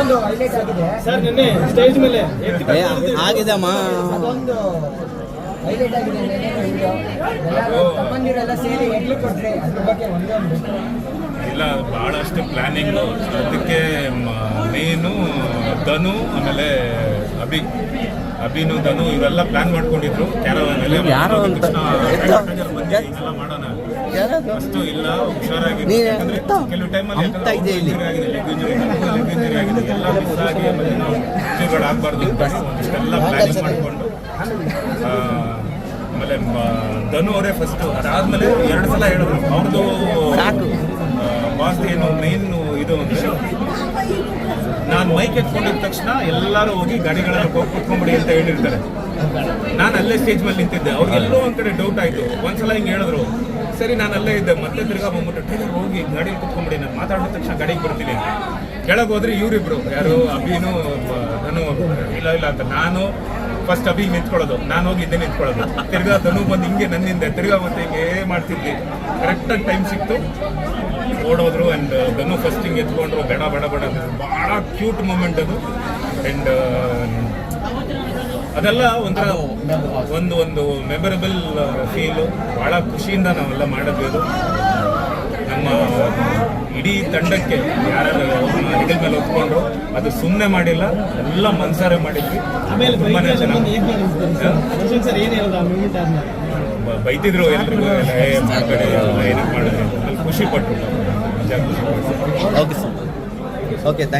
ಆಗಿದೆ. ಸರ್ ನಿನ್ನೆ ಸ್ಟೇಜ್ ಮೇಲೆ ಎತ್ತಿ ಏ, ಆಗಿದೆಮ್ಮ ಹೈಲೈಟ್ ಆಗಿದೆ ನೆನ್ನೆ video. ತಮ್ಮಂದಿರೆಲ್ಲ ಸೇರಿ ಹೆಗ್ಲು ಕೊಟ್ರೆ ಅದ್ರ ಬಗ್ಗೆ ಒಂದೇ ಇಲ್ಲ ಭಾಳಷ್ಟು ಪ್ಲಾನಿಂಗ್ ಅದಕ್ಕೆ ಮೇನು ಧನು ಆಮೇಲೆ ಅಭಿ ಅಭಿನು ಧನು ಇವೆಲ್ಲ ಪ್ಲಾನ್ ಮಾಡ್ಕೊಂಡಿದ್ರು. ಕ್ಯಾರವಾನ್ ಅಲ್ಲಿ ಯಾರು ಅಂತ? ಮಾಡೋಣ? ಅಷ್ಟು ಇಲ್ಲ ಹುಷಾರಾಗಿ? ಕೆಲವು ಟೈಮಲ್ಲಿ. ಲೆಗ್ ಇಂಜುರಿ ಎಲ್ಲ ಮಿಸ್ ಆಗಿ ಆಮೇಲೆ ನಾವು ಇಂಜುರಿಗಳು ಆಗಬಾರ್ದು ಇಷ್ಟೆಲ್ಲ ಪ್ಲಾನಿಂಗ್ ಮಾಡಿಕೊಂಡು ಆಮೇಲೆ ಧನು ಅವರೇ ಫಸ್ಟ್ ಅದಾದ್ಮೇಲೆ ಎರಡು ಸಲ ಹೇಳಿದ್ರು. ಅವ್ರದ್ದು ಮೈಕ್ ಎತ್ಕೊಂಡಿದ ತಕ್ಷಣ ಎಲ್ಲರೂ ಹೋಗಿ ಗಾಡಿಗಳನ್ನ ಹೋಗಿ ಕುತ್ಕೊಂಬಿಡಿ ಅಂತ ಹೇಳಿರ್ತಾರೆ. ನಾನು ಅಲ್ಲೇ ಸ್ಟೇಜ್ ಮೇಲೆ ನಿಂತಿದ್ದೆ. ಅವ್ರಿಗೆಲ್ಲೋ ಒಂದ್ ಕಡೆ ಡೌಟ್ ಆಯ್ತು. ಒಂದ್ಸಲ ಹಿಂಗೆ ಹೇಳಿದ್ರು, ಸರಿ, ನಾನು ಅಲ್ಲೇ ಇದ್ದೆ. ಮತ್ತೆ ತಿರ್ಗಾ ಬಂದ್ಬಿಟ್ಟು ಟೈಲರ್, ಹೋಗಿ ಗಾಡಿಲಿ ಕುತ್ಕೊಂಡ್ಬಿಡಿ ನಾನು ಮಾತಾಡಿದ ತಕ್ಷಣ ಗಾಡಿಗೆ ಬರ್ತೀನಿ. ಕೆಳಗೆ ಹೋದ್ರೆ ಇವ್ರಿಬ್ರು. ಯಾರು, ಅಭಿನು ನಾನು ಇಲ್ಲ ಇಲ್ಲ ಅಂತ. ನಾನು ಫಸ್ಟ್ ಅಭಿ ನಿಂತ್ಕೊಳ್ಳೋದು. ನಾನು ಹೋಗಿ ಇದ್ದೇ ನಿಂತ್ಕೊಳ್ಳೋದು. ತಿರ್ಗಾ ಧನು ಬಂದು ಹಿಂಗೆ ನನ್ನಿಂದ ತಿರ್ಗಾ ಮತ್ತೆ ಹಿಂಗೆ ಮಾಡ್ತಿದ್ವಿ. ಕರೆಕ್ಟಾಗಿ ಟೈಮ್ ಸಿಕ್ತು. ಓಡೋದ್ರು ಆ್ಯಂಡ್ ಧನು ಫಸ್ಟ್ ಹಿಂಗೆ ಎತ್ಕೊಂಡ್ರು. ಬೇಡ ಬೇಡ ಬೇಡ. ಭಾಳ ಕ್ಯೂಟ್ ಮೂಮೆಂಟ್ ಅದು. ಆ್ಯಂಡ್ ಅದೆಲ್ಲ ಒಂಥರ ಒಂದು ಒಂದು ಮೆಮೊರಬಲ್ ಫೀಲು ಭಾಳ ಖುಷಿಯಿಂದ ನಾವೆಲ್ಲ ಅದು. ನಮ್ಮ ಇಡೀ ತಂಡಕ್ಕೆ ಅವ್ರನ್ನ ಹೆಗಲ ಮೇಲೆ ಹೊತ್ಕೊಂಡು ಅದು ಸುಮ್ಮನೆ ಮಾಡಿಲ್ಲ ಎಲ್ಲ ಮನ್ಸಾರೆ ಮಾಡಿದ್ವಿ. ತುಂಬಾನೇ ಜನ ಚೆನ್ನಾಗಿ. ಬೈತಿದ್ರು ಎಲ್ರಿಗೂ ಎಲ್ಲ ಏ ಏನಕ್ಕೆ ಮಾಡಿದ್ರಿ ಖುಷಿ ಪಟ್ರು. Okay okay thank